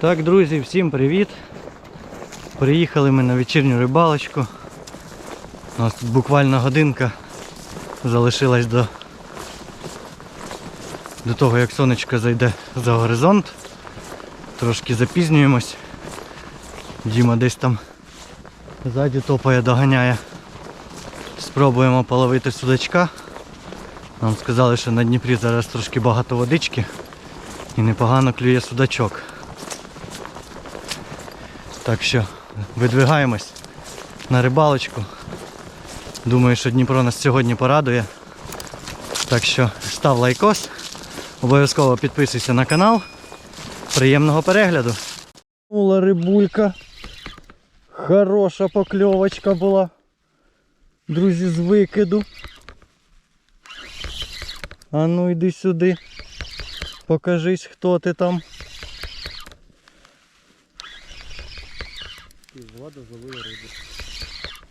Так, друзі, всім привіт. Приїхали ми на вечірню рибалочку. У нас тут буквально годинка залишилась до, до того, як сонечко зайде за горизонт. Трошки запізнюємось. Діма десь там ззаді топає, доганяє. Спробуємо половити судачка. Нам сказали, що на Дніпрі зараз трошки багато водички і непогано клює судачок. Так що видвигаємось на рибалочку. Думаю, що Дніпро нас сьогодні порадує. Так що став лайкос, обов'язково підписуйся на канал. Приємного перегляду. Була рибулька. Хороша покльовочка була. Друзі, з викиду. А ну йди сюди. Покажись, хто ти там. Влада зловила рибу.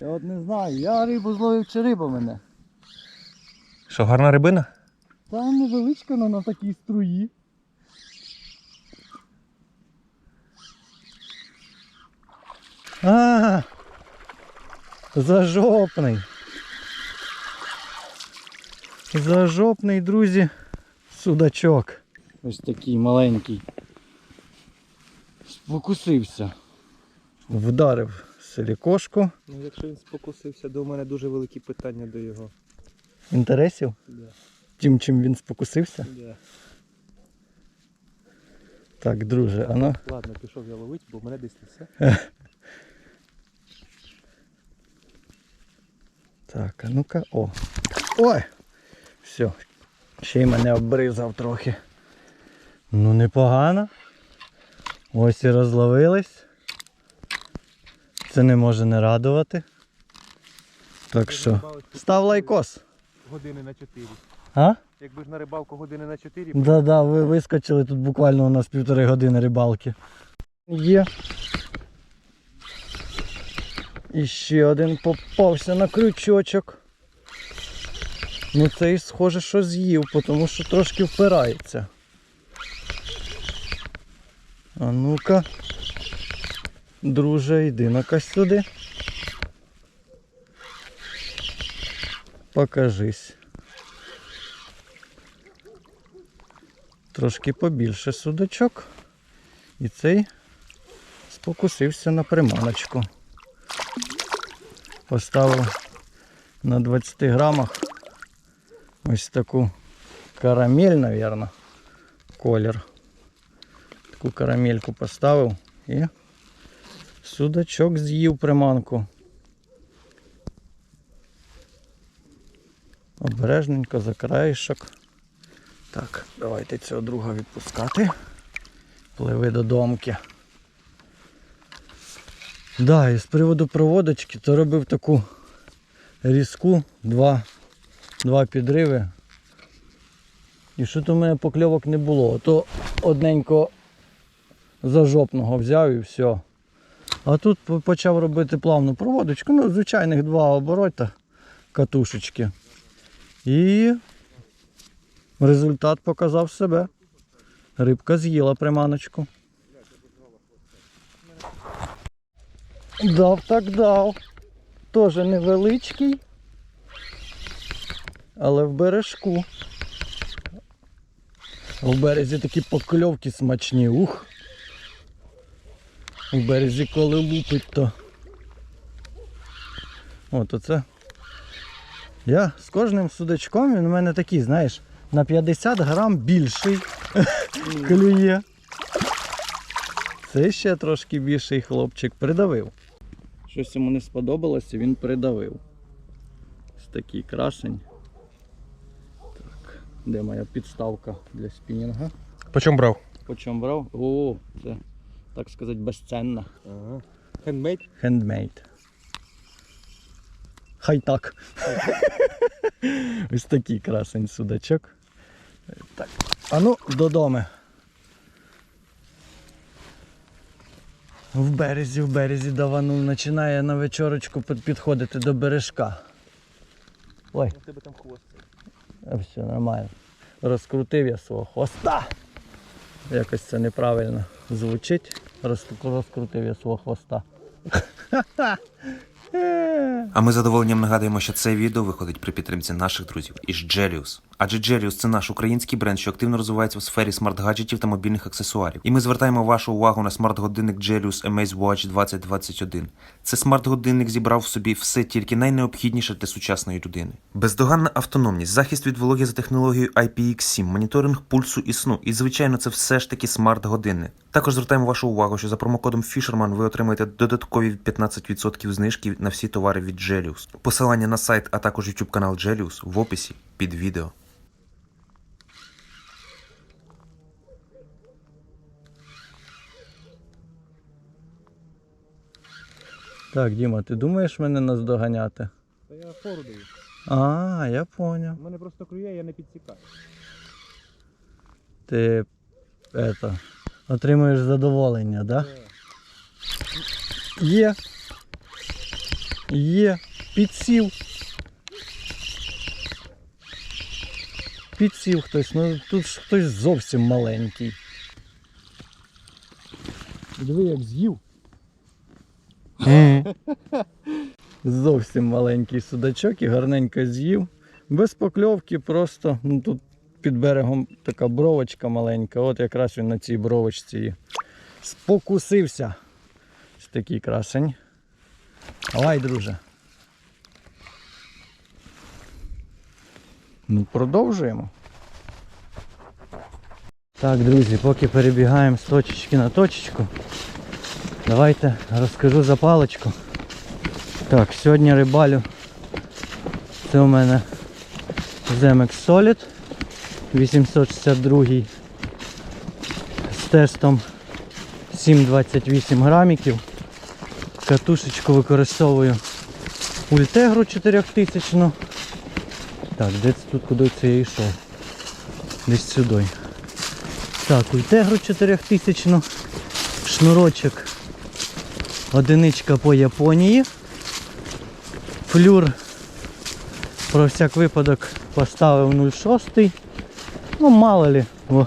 Я от не знаю, я рибу зловив чи риба мене. Що, гарна рибина? Та невеличка вона на такій струї. А, зажопний. Зажопний, друзі, судачок. Ось такий маленький. Спокусився. Вдарив силікошку. Ну, якщо він спокусився, то у мене дуже великі питання до його. Інтересів? Да. Тим, чим він спокусився. Да. Так, друже, а ну. Ладно, пішов я ловити, бо в мене десь несе. Так, а ну-ка, о. Ой! Все. Ще й мене обризав трохи. Ну непогано. Ось і розловились. Це не може не радувати. Так що. Став лайкос. Години на 4. А? Якби ж на рибалку години на 4, Да-да, ви вискочили тут буквально у нас півтори години рибалки. Є. І ще один попався на крючочок. Ну цей схоже, що з'їв, тому що трошки впирається. А ну-ка. Друже, йди на сюди. Покажись. Трошки побільше судочок. І цей спокусився на приманочку. Поставив на 20 грамах ось таку карамель, мабуть, колір. Таку карамельку поставив і судачок з'їв приманку. Обережненько за краєшок. Так, давайте цього друга відпускати. Пливи до домки. Да, і з приводу проводочки, то робив таку різку, два, два підриви. І що то в мене покльовок не було. То одненько зажопного взяв і все. А тут почав робити плавну проводочку, ну, звичайних два оборота катушечки. І Результат показав себе. Рибка з'їла приманочку. Дав так дав. Теж невеличкий, але в бережку. В березі такі покльовки смачні. Ух. В березі коли лупить, то. От оце. Я з кожним судачком він у мене такий, знаєш, на 50 грам більший клює. Це ще трошки більший хлопчик придавив. Щось йому не сподобалося, він придавив. Ось такий красень. Так, де моя підставка для спінінга? По чому брав? По чому брав? О, це, так сказати, безценна. Ага. Хендмейд? Хендмейд. Хай так. Ось такий красень судачок. Так. А ну, додому. В березі, в березі даванув, починає на вечорочку підходити до бережка. Ой, У тебе там хвост. все нормально. Розкрутив я свого хвоста. якось це неправильно звучить. Розкру- Розкрутив я свого хвоста. А ми з задоволенням нагадуємо, що це відео виходить при підтримці наших друзів із Gelius. Адже Gelius – це наш український бренд, що активно розвивається у сфері смарт-гаджетів та мобільних аксесуарів. І ми звертаємо вашу увагу на смарт-годинник Gelius Amaze Watch 2021. Це смарт-годинник зібрав в собі все тільки найнеобхідніше для сучасної людини. Бездоганна автономність, захист від вологи за технологією IPX7, моніторинг пульсу і сну. І звичайно, це все ж таки смарт-годинник. Також звертаємо вашу увагу, що за промокодом Fisherman ви отримаєте додаткові 15% знижки на всі товари від Gelius. Посилання на сайт, а також YouTube канал Gelius в описі під відео. Так, Діма, ти думаєш мене наздоганяти? Та я фору даю. А, я поняв. У мене просто клює, я не підсікаю. Ти это, отримуєш задоволення, да? Є. Є. Підсів. Підсів хтось, ну тут ж хтось зовсім маленький. Диви, як з'їв. Зовсім маленький судачок і гарненько з'їв. Без покльовки просто. Ну, тут під берегом така бровочка маленька. От якраз він на цій бровочці спокусився. Ось такий красень. Давай, друже. Ну, продовжуємо. Так, друзі, поки перебігаємо з точечки на точечку, давайте розкажу за паличку. Так, сьогодні рибалю. Це у мене Zemex Solid 862 з тестом 7,28 граміків. Катушечку використовую Ультегру 4000. Так, де це тут куди це я йшов? Десь сюди. Так, Ультегру 4000. Шнурочок. Одиничка по Японії. Флюр про всяк випадок поставив 0,6. Ну мало ли, бо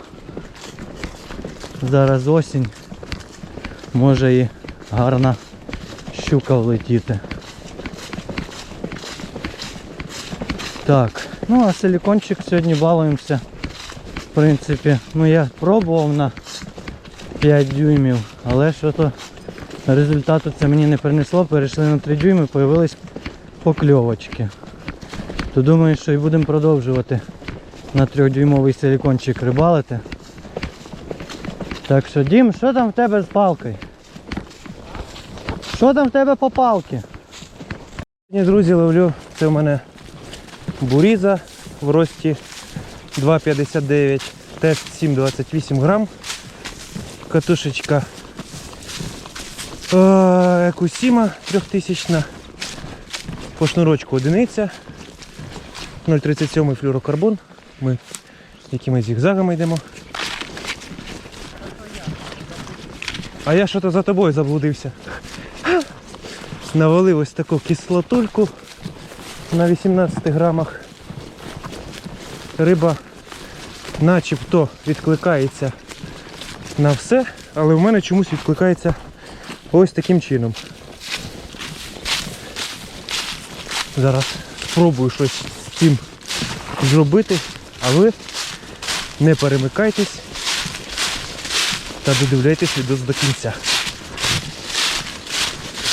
зараз осінь. Може і гарна щука влетіти. Так, ну а силікончик сьогодні балуємося. В принципі, ну я пробував на 5 дюймів, але що то результату це мені не принесло. Перейшли на 3 дюйми, появились покльовочки. То думаю, що і будемо продовжувати на 3-дюймовий силікончик рибалити. Так що, Дім, що там в тебе з палкою? Що там в тебе по палки? Сьогодні, друзі, ловлю. Це у мене буріза в рості 2,59, тест 7,28 грам. Катушечка Екусіма 3000 по шнурочку одиниця. 0,37 флюрокарбон. Ми якими зігзагами йдемо. А я що то за тобою заблудився. Навалив ось таку кислотульку на 18 грамах. Риба начебто відкликається на все, але в мене чомусь відкликається ось таким чином. Зараз спробую щось з цим зробити, а ви не перемикайтесь та додивляйтесь відео до кінця.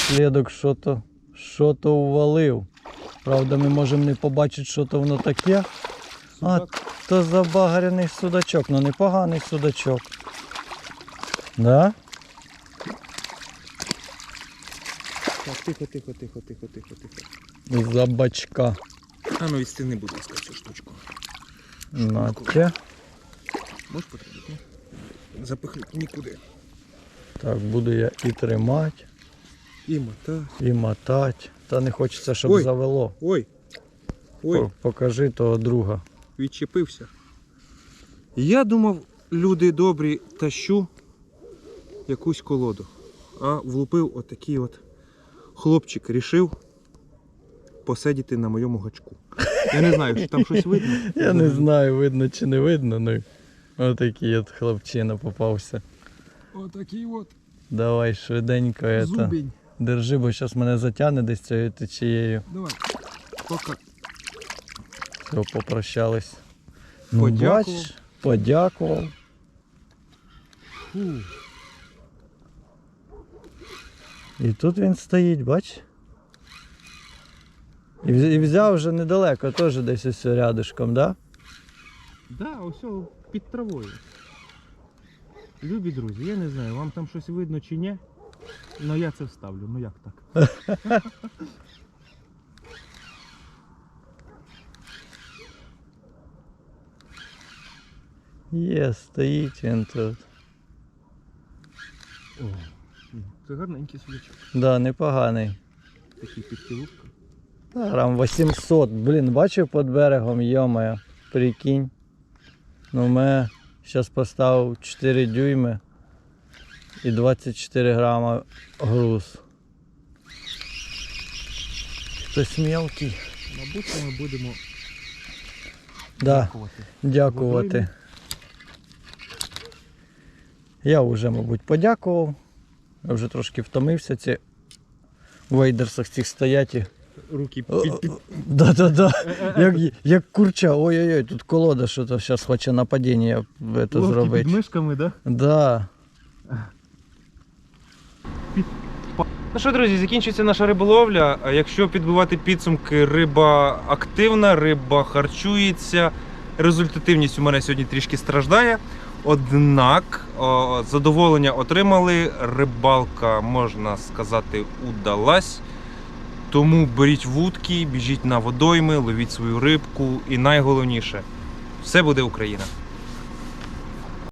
Слідок що-то що-то увалив. Правда, ми можемо не побачити, що то воно таке. А, то забагарений судачок, ну непоганий судачок. Да? Так, тихо, тихо, тихо, тихо, тихо, тихо. За бачка. А ну відстигни, будь ласка, цю штучку. Нате. Можеш потрібати? Запихнути нікуди. Так, буду я і тримати, І мота. і мотати. Та не хочеться, щоб Ой. завело. Ой. Ой, По- Покажи того друга. відчепився. Я думав, люди добрі, тащу якусь колоду. А влупив отакий от хлопчик рішив посидіти на моєму гачку. Я не знаю, що там щось видно. Я не знаю, видно чи не видно, ну Отакий от хлопчина попався. Отакий от Давай швиденько это. зубень. Держи, бо зараз мене затягне десь цією течією. Давай. Пока. Все, попрощались. Ну, Подякував. бачиш, подякував. Фу. І тут він стоїть, бач? І вз- і взяв вже недалеко, теж десь ось рядышком, да? Да, ось о, під травою. Любі друзі, я не знаю, вам там щось видно чи ні. Ну я це вставлю, ну як так? Є, стоїть він тут. О, це гарненький судячок. Да, непоганий. Такий підкілушка. Та, Грам 800. Блін, бачив під берегом, йомаю. Прикинь. Ну ми зараз поставив 4 дюйми і 24 грама груз. Хтось мелкий. Мабуть, ми будемо Да, дякувати. дякувати. Я вже, мабуть, подякував. Я вже трошки втомився ці в вейдерсах цих стоять. і- Руки під, під... Да-да-да. Як, як курча. Ой-ой-ой, тут колода, що то зараз хоче нападіння це зробити. під мишками, да? Да. Ну що, друзі, закінчується наша риболовля. Якщо підбивати підсумки, риба активна, риба харчується. Результативність у мене сьогодні трішки страждає. Однак задоволення отримали. Рибалка, можна сказати, удалась. Тому беріть вудки, біжіть на водойми, ловіть свою рибку. І найголовніше, все буде Україна.